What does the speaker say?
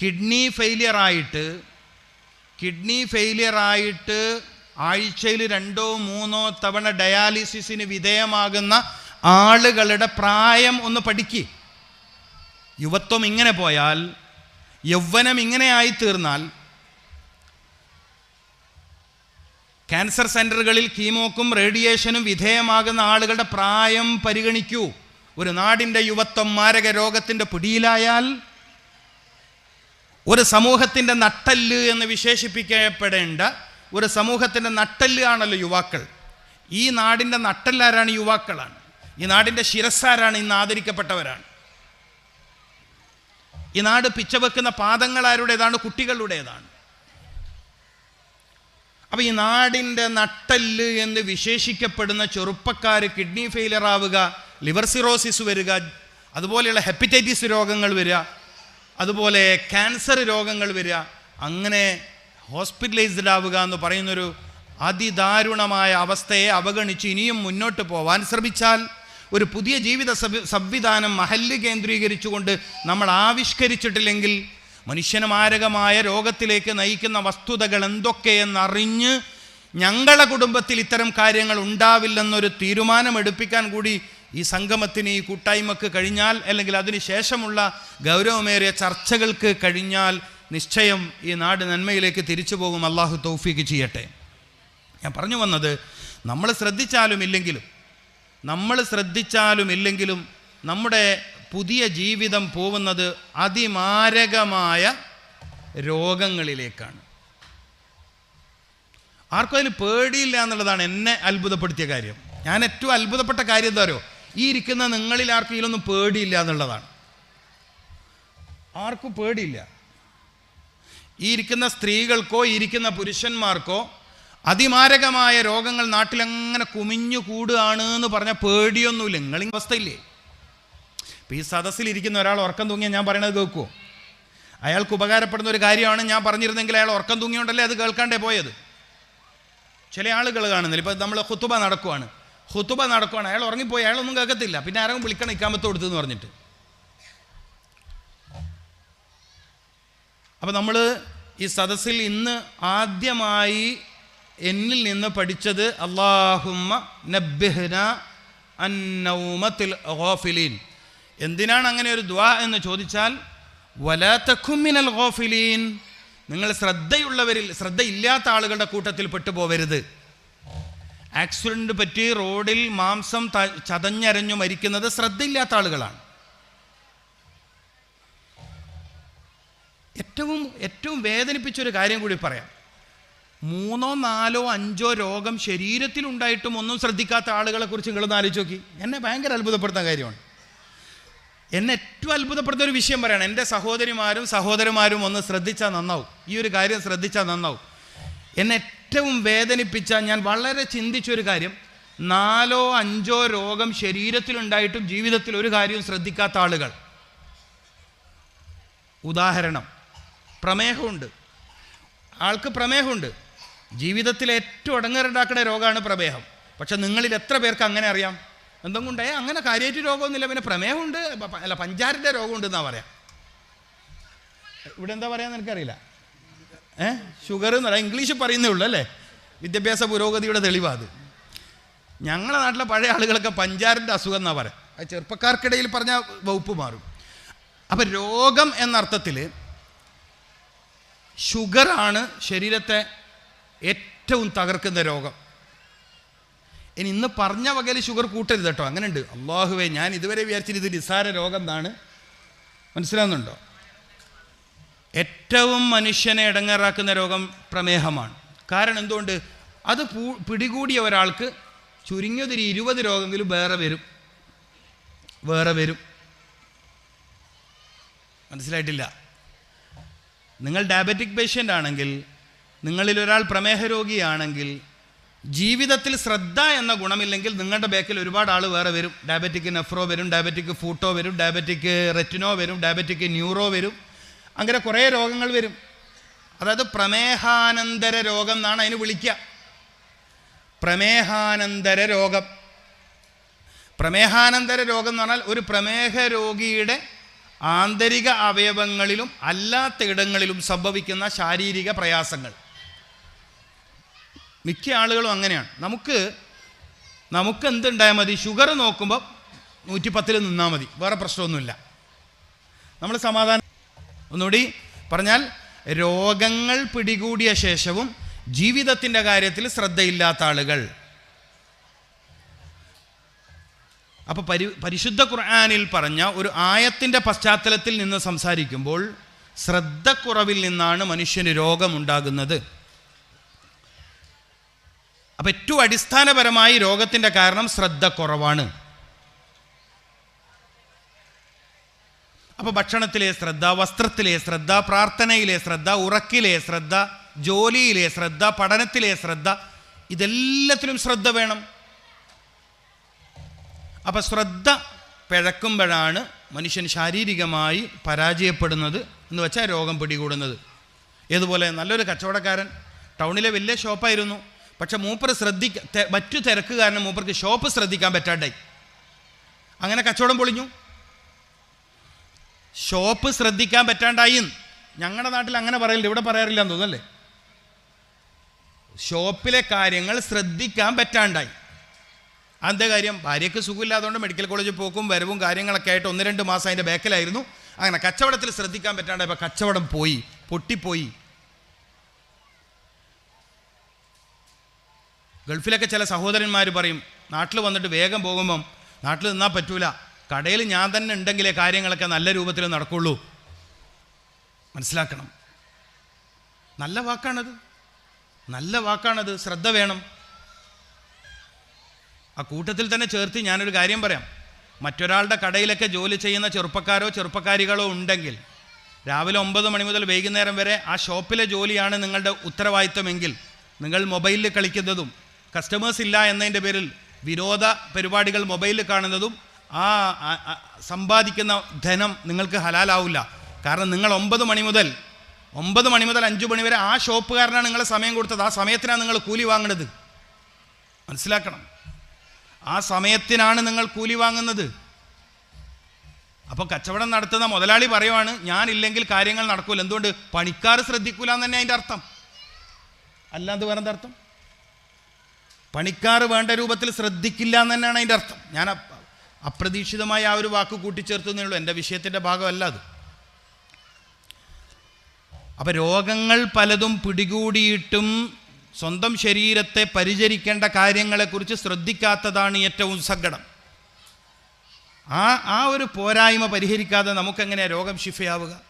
Kidney failure ആയിട്ട് kidney failure ആയിട്ട് ആഴ്ചയിൽ രണ്ടോ മൂന്നോ തവണ ഡയാലിസിസിന് വിധേയമാകുന്ന ആളുകളുടെ പ്രായം ഒന്ന് പഠിക്കുക യുവത്വം ഇങ്ങനെ പോയാൽ യൗവനം ഇങ്ങനെ ആയിത്തീർന്നാൽ ക്യാൻസർ സെന്ററുകളിൽ കീമോക്കും റേഡിയേഷനും വിധേയമാകുന്ന ആളുകളുടെ പ്രായം പരിഗണിക്കൂ. ഒരു നാടിന്റെ യുവത്വം മാരക രോഗത്തിന്റെ പിടിയിലായാൽ ഒരു സമൂഹത്തിന്റെ നട്ടല്ല് എന്ന് വിശേഷിപ്പിക്കപ്പെടേണ്ട ഒരു സമൂഹത്തിന്റെ നട്ടല്ല് ആണല്ലോ യുവാക്കൾ. ഈ നാടിന്റെ നട്ടല്ലാരാണ് യുവാക്കളാണ്. ഈ നാടിന്റെ ശിരസ്സാരാണ് ഇന്ന് ആദരിക്കപ്പെട്ടവരാണ്. ഈ നാട് പിച്ചവെക്കുന്ന പാദങ്ങൾ ആരുടേതാണ് കുട്ടികളുടേതാണ്. അപ്പോൾ ഈ നാടിന്റെ നട്ടല്ല് എന്ന് വിശേഷിക്കപ്പെടുന്ന ചെറുപ്പക്കാർ കിഡ്നി ഫെയിലിയർ ആവുക ലിവർ സിറോസിസ് വരിക അതുപോലെയുള്ള ഹെപ്പറ്റൈറ്റിസ് രോഗങ്ങൾ വരിക അതുപോലെ ക്യാൻസർ രോഗങ്ങൾ വരിക അങ്ങനെ ഹോസ്പിറ്റലൈസ്ഡ് ആവുക എന്ന് പറയുന്നൊരു അതിദാരുണമായ അവസ്ഥയെ അവഗണിച്ച് ഇനിയും മുന്നോട്ട് പോവാൻ ശ്രമിച്ചാൽ ഒരു പുതിയ ജീവിത സംവി- സംവിധാനം മഹല്ല് കേന്ദ്രീകരിച്ചുകൊണ്ട് നമ്മൾ ആവിഷ്കരിച്ചിട്ടില്ലെങ്കിൽ മനുഷ്യന് മാരകമായ രോഗത്തിലേക്ക് നയിക്കുന്ന വസ്തുതകൾ എന്തൊക്കെയെന്നറിഞ്ഞ് ഞങ്ങളുടെ കുടുംബത്തിൽ ഇത്തരം കാര്യങ്ങൾ ഉണ്ടാവില്ലെന്നൊരു തീരുമാനമെടുപ്പിക്കാൻ കൂടി ഈ സംഗമത്തിന് ഈ കൂട്ടായ്മക്ക് കഴിഞ്ഞാൽ അല്ലെങ്കിൽ അതിന് ശേഷമുള്ള ഗൗരവമേറിയ ചർച്ചകൾക്ക് കഴിഞ്ഞാൽ നിശ്ചയം ഈ നാട് നന്മയിലേക്ക് തിരിച്ചു പോകും. അള്ളാഹു തൗഫീക്ക് ചെയ്യട്ടെ. ഞാൻ പറഞ്ഞു വന്നത് നമ്മൾ ശ്രദ്ധിച്ചാലും ഇല്ലെങ്കിലും നമ്മൾ ശ്രദ്ധിച്ചാലും ഇല്ലെങ്കിലും നമ്മുടെ പുതിയ ജീവിതം പോകുന്നത് അതിമാരകമായ രോഗങ്ങളിലേക്കാണ്. ആർക്കും അതിൽ പേടിയില്ല എന്നുള്ളതാണ് എന്നെ അത്ഭുതപ്പെടുത്തിയ കാര്യം. ഞാൻ ഏറ്റവും അത്ഭുതപ്പെട്ട കാര്യം എന്താ ഈ ഇരിക്കുന്ന നിങ്ങളിൽ ആർക്കും ഇതിലൊന്നും പേടിയില്ല എന്നുള്ളതാണ്. ആർക്കും പേടിയില്ല. ഈ ഇരിക്കുന്ന സ്ത്രീകൾക്കോ ഇരിക്കുന്ന പുരുഷന്മാർക്കോ അതിമാരകമായ രോഗങ്ങൾ നാട്ടിലങ്ങനെ കുമിഞ്ഞു കൂടുകയാണ് എന്ന് പറഞ്ഞ പേടിയൊന്നുമില്ല. നിങ്ങളീ അവസ്ഥയില്ലേ? ഇപ്പം ഈ സദസ്സിൽ ഇരിക്കുന്ന ഒരാൾ ഉറക്കം തൂങ്ങിയാൽ ഞാൻ പറയണത് കേൾക്കുമോ അയാൾക്ക് ഉപകാരപ്പെടുന്ന ഒരു കാര്യമാണ് ഞാൻ പറഞ്ഞിരുന്നെങ്കിൽ അയാൾ ഉറക്കം തൂങ്ങിയോണ്ടല്ലേ അത് കേൾക്കാണ്ടേ പോയത്? ചില ആളുകൾ കാണുന്നില്ല. ഇപ്പം നമ്മൾ കുത്തുബ നടക്കുവാണ്. ഹുത്തുബ നടക്കുവാണ്. അയാൾ ഉറങ്ങിപ്പോയി അയാളൊന്നും കേൾക്കത്തില്ല. പിന്നെ ആരെങ്കിലും വിളിക്കണം ഇക്കാമത്ത് കൊടുത്തെന്ന് പറഞ്ഞിട്ട്. അപ്പം നമ്മൾ ഈ സദസ്സിൽ ഇന്ന് ആദ്യമായി എന്നിൽ നിന്ന് പഠിച്ചത് അള്ളാഹുമ്മ നബ്ബിഹ്ന അന്നൗമത്തിൽ ഗോഫിലീൻ. എന്തിനാണ് അങ്ങനെ ഒരു ദ്വാ എന്ന് ചോദിച്ചാൽ വലാത്തഖുമിനൽ ഗോഫിലീൻ. നിങ്ങൾ ശ്രദ്ധയുള്ളവരിൽ ശ്രദ്ധയില്ലാത്ത ആളുകളുടെ കൂട്ടത്തിൽ പെട്ടുപോകരുത് ആക്സിഡന്റ് പറ്റി റോഡിൽ മാംസം ചതഞ്ഞരഞ്ഞു മരിക്കുന്നത് ശ്രദ്ധയില്ലാത്ത ആളുകളാണ്. ഏറ്റവും ഏറ്റവും വേദനിപ്പിച്ചൊരു കാര്യം കൂടി പറയാം. മൂന്നോ നാലോ അഞ്ചോ രോഗം ശരീരത്തിലുണ്ടായിട്ടും ഒന്നും ശ്രദ്ധിക്കാത്ത ആളുകളെ കുറിച്ച് നിങ്ങളൊന്ന് ആലോചിച്ച് നോക്കി. എന്നെ ഭയങ്കര അത്ഭുതപ്പെടുത്തുന്ന കാര്യമാണ്. എന്നെ ഏറ്റവും അത്ഭുതപ്പെടുത്തുന്ന ഒരു വിഷയം പറയണം എന്റെ സഹോദരിമാരും സഹോദരന്മാരും ഒന്ന് ശ്രദ്ധിച്ചാൽ നന്നാവും. ഈ ഒരു കാര്യം ശ്രദ്ധിച്ചാൽ നന്നാവും. എന്നെ ഏറ്റവും വേദനിപ്പിച്ച ഞാൻ വളരെ ചിന്തിച്ചൊരു കാര്യം. നാലോ അഞ്ചോ രോഗം ശരീരത്തിലുണ്ടായിട്ടും ജീവിതത്തിൽ ഒരു കാര്യവും ശ്രദ്ധിക്കാത്ത ആളുകൾ. ഉദാഹരണം പ്രമേഹമുണ്ട്. ആൾക്ക് പ്രമേഹമുണ്ട്. ജീവിതത്തിൽ ഏറ്റവും അടങ്ങറുണ്ടാക്കുന്ന രോഗമാണ് പ്രമേഹം. പക്ഷെ നിങ്ങളിൽ എത്ര പേർക്ക് അങ്ങനെ അറിയാം? എന്തും കൊണ്ടേ അങ്ങനെ കാര്യമായിട്ട് രോഗമൊന്നുമില്ല. പിന്നെ പ്രമേഹമുണ്ട് അല്ല പഞ്ചാരിന്റെ രോഗമുണ്ട് എന്നാ പറയാം. ഇവിടെ എന്താ പറയാന്ന് എനിക്കറിയില്ല. ഏ? ഷുഗർ എന്ന് പറയാം. ഇംഗ്ലീഷ് പറയുന്നേ ഉള്ളൂ അല്ലേ? വിദ്യാഭ്യാസ പുരോഗതിയുടെ തെളിവാത് ഞങ്ങളുടെ നാട്ടിലെ പഴയ ആളുകളൊക്കെ പഞ്ചാരന്റെ അസുഖം എന്നാ പറയാം. ചെറുപ്പക്കാർക്കിടയിൽ പറഞ്ഞ വകുപ്പ് മാറും. അപ്പം രോഗം എന്നർത്ഥത്തിൽ ഷുഗറാണ് ശരീരത്തെ ഏറ്റവും തകർക്കുന്ന രോഗം. ഇനി ഇന്ന് പറഞ്ഞ വകയിൽ ഷുഗർ കൂട്ടരുത് കേട്ടോ. അങ്ങനെയുണ്ട്. അള്ളാഹുവേ ഞാൻ ഇതുവരെ വിചാരിച്ചിട്ട് ഇത് നിസാര രോഗം എന്നാണ്. മനസ്സിലാവുന്നുണ്ടോ? ഏറ്റവും മനുഷ്യനെ ഇടങ്ങേറാക്കുന്ന രോഗം പ്രമേഹമാണ്. കാരണം എന്തുകൊണ്ട്? അത് പിടികൂടിയ ഒരാൾക്ക് ചുരുങ്ങിയതൊരു ഇരുപത് രോഗമെങ്കിലും വേറെ വരും. വേറെ വരും. മനസ്സിലായിട്ടില്ല? നിങ്ങൾ ഡയബറ്റിക് പേഷ്യന്റ് ആണെങ്കിൽ നിങ്ങളിൽ ഒരാൾ പ്രമേഹ രോഗിയാണെങ്കിൽ ജീവിതത്തിൽ ശ്രദ്ധ എന്ന ഗുണമില്ലെങ്കിൽ നിങ്ങളുടെ ബാക്കിൽ ഒരുപാട് ആൾ വേറെ വരും. ഡയബറ്റിക് നെഫ്രോ വരും ഡയബറ്റിക് ഫൂട്ടോ വരും ഡയബറ്റിക് റെറ്റിനോ വരും ഡയബറ്റിക് ന്യൂറോ വരും. അങ്ങനെ കുറേ രോഗങ്ങൾ വരും. അതായത് പ്രമേഹാനന്തര രോഗം എന്നാണ് അതിന് വിളിക്കുക. പ്രമേഹാനന്തര രോഗം. പ്രമേഹാനന്തര രോഗം എന്ന് പറഞ്ഞാൽ ഒരു പ്രമേഹ രോഗിയുടെ ആന്തരിക അവയവങ്ങളിലും അല്ലാത്ത ഇടങ്ങളിലും സംഭവിക്കുന്ന ശാരീരിക പ്രയാസങ്ങൾ. മിക്ക ആളുകളും അങ്ങനെയാണ്. നമുക്ക് നമുക്ക് എന്തുണ്ടായാൽ മതി? ഷുഗർ നോക്കുമ്പോൾ നൂറ്റിപ്പത്തിൽ നിന്നാൽ മതി. വേറെ പ്രശ്നമൊന്നുമില്ല. നമ്മൾ സമാധാനം ഒന്നുകൂടി പറഞ്ഞാൽ രോഗങ്ങൾ പിടികൂടിയ ശേഷവും ജീവിതത്തിന്റെ കാര്യത്തിൽ ശ്രദ്ധയില്ലാത്ത ആളുകൾ. അപ്പോൾ പരി പരിശുദ്ധ ഖുർആാനിൽ പറഞ്ഞ ഒരു ആയത്തിന്റെ പശ്ചാത്തലത്തിൽ നിന്ന് സംസാരിക്കുമ്പോൾ ശ്രദ്ധക്കുറവിൽ നിന്നാണ് മനുഷ്യന് രോഗമുണ്ടാകുന്നത്. അപ്പം ഏറ്റവും അടിസ്ഥാനപരമായി രോഗത്തിന്റെ കാരണം ശ്രദ്ധക്കുറവാണ്. അപ്പോൾ ഭക്ഷണത്തിലെ ശ്രദ്ധ വസ്ത്രത്തിലെ ശ്രദ്ധ പ്രാർത്ഥനയിലെ ശ്രദ്ധ ഉറക്കിലെ ശ്രദ്ധ ജോലിയിലെ ശ്രദ്ധ പഠനത്തിലെ ശ്രദ്ധ ഇതെല്ലാത്തിലും ശ്രദ്ധ വേണം. അപ്പം ശ്രദ്ധ പിഴക്കുമ്പോഴാണ് മനുഷ്യൻ ശാരീരികമായി പരാജയപ്പെടുന്നത് എന്ന് വെച്ചാൽ രോഗം പിടികൂടുന്നത്. ഇതുപോലെ നല്ലൊരു കച്ചവടക്കാരൻ ടൗണിലെ വലിയ ഷോപ്പായിരുന്നു. പക്ഷെ മൂപ്പർ ശ്രദ്ധിക്ക മറ്റു തിരക്ക് കാരണം മൂപ്പർക്ക് ഷോപ്പ് ശ്രദ്ധിക്കാൻ പറ്റാണ്ടായി. അങ്ങനെ കച്ചവടം പൊളിഞ്ഞു. ഷോപ്പ് ശ്രദ്ധിക്കാൻ പറ്റാണ്ടായി ഞങ്ങളുടെ നാട്ടിൽ അങ്ങനെ പറയില്ല ഇവിടെ പറയാറില്ല എന്ന് തോന്നുന്നല്ലേ ഷോപ്പിലെ കാര്യങ്ങൾ ശ്രദ്ധിക്കാൻ പറ്റാണ്ടായി. അതെന്താ കാര്യം? ഭാര്യയ്ക്ക് സുഖമില്ലാത്തതുകൊണ്ട് മെഡിക്കൽ കോളേജിൽ പോക്കും വരവും കാര്യങ്ങളൊക്കെ ആയിട്ട് ഒന്ന് രണ്ട് മാസം അതിന്റെ ബാക്കിലായിരുന്നു. അങ്ങനെ കച്ചവടത്തിൽ ശ്രദ്ധിക്കാൻ പറ്റാണ്ടായപ്പോൾ കച്ചവടം പോയി പൊട്ടിപ്പോയി. ഗൾഫിലൊക്കെ ചില സഹോദരന്മാർ പറയും നാട്ടിൽ വന്നിട്ട് വേഗം പോകുമ്പം നാട്ടിൽ നിന്നാൽ പറ്റൂല. കടയിൽ ഞാൻ തന്നെ ഉണ്ടെങ്കിലേ കാര്യങ്ങളൊക്കെ നല്ല രൂപത്തിൽ നടക്കുള്ളൂ. മനസ്സിലാക്കണം. നല്ല വാക്കാണത്. നല്ല വാക്കാണത്. ശ്രദ്ധ വേണം. ആ കൂട്ടത്തിൽ തന്നെ ചേർത്ത് ഞാനൊരു കാര്യം പറയാം. മറ്റൊരാളുടെ കടയിലൊക്കെ ജോലി ചെയ്യുന്ന ചെറുപ്പക്കാരോ ചെറുപ്പക്കാരികളോ ഉണ്ടെങ്കിൽ രാവിലെ ഒമ്പത് മണി മുതൽ വൈകുന്നേരം വരെ ആ ഷോപ്പിലെ ജോലിയാണ് നിങ്ങളുടെ ഉത്തരവാദിത്തമെങ്കിൽ നിങ്ങൾ മൊബൈലിൽ കളിക്കുന്നതും കസ്റ്റമേഴ്സ് ഇല്ല എന്നതിന്റെ പേരിൽ വിരോധ പരിപാടികൾ മൊബൈലിൽ കാണുന്നതും ആ സമ്പാദിക്കുന്ന ധനം നിങ്ങൾക്ക് ഹലാലാവില്ല. കാരണം നിങ്ങൾ ഒമ്പത് മണി മുതൽ ഒമ്പത് മണി മുതൽ അഞ്ച് മണി വരെ ആ ഷോപ്പുകാരനാണ് നിങ്ങളെ സമയം കൊടുത്തത്. ആ സമയത്തിനാണ് നിങ്ങൾ കൂലി വാങ്ങുന്നത് മനസ്സിലാക്കണം. ആ സമയത്തിനാണ് നിങ്ങൾ കൂലി വാങ്ങുന്നത്. അപ്പോൾ കച്ചവടം നടത്തുന്ന മുതലാളി പറയുവാണ് ഞാനില്ലെങ്കിൽ കാര്യങ്ങൾ നടക്കൂല. എന്തുകൊണ്ട്? പണിക്കാർ ശ്രദ്ധിക്കൂല എന്ന് തന്നെ അതിന്റെ അർത്ഥം. അല്ലാതെ വേറെന്താ അർത്ഥം? പണിക്കാർ വേണ്ട രൂപത്തിൽ ശ്രദ്ധിക്കില്ല എന്ന് തന്നെയാണ് അതിന്റെ അർത്ഥം. ഞാൻ അപ്രതീക്ഷിതമായി ആ ഒരു വാക്ക് കൂട്ടിച്ചേർത്തുന്നേ ഉള്ളൂ. എന്റെ വിഷയത്തിന്റെ ഭാഗമല്ല അത്. അപ്പം രോഗങ്ങൾ പലതും പിടികൂടിയിട്ടും സ്വന്തം ശരീരത്തെ പരിചരിക്കേണ്ട കാര്യങ്ങളെക്കുറിച്ച് ശ്രദ്ധിക്കാത്തതാണ് ഏറ്റവും സങ്കടം. ആ ആ ഒരു പോരായ്മ പരിഹരിക്കാതെ നമുക്കെങ്ങനെയാണ് രോഗം ശിഫയാവുക?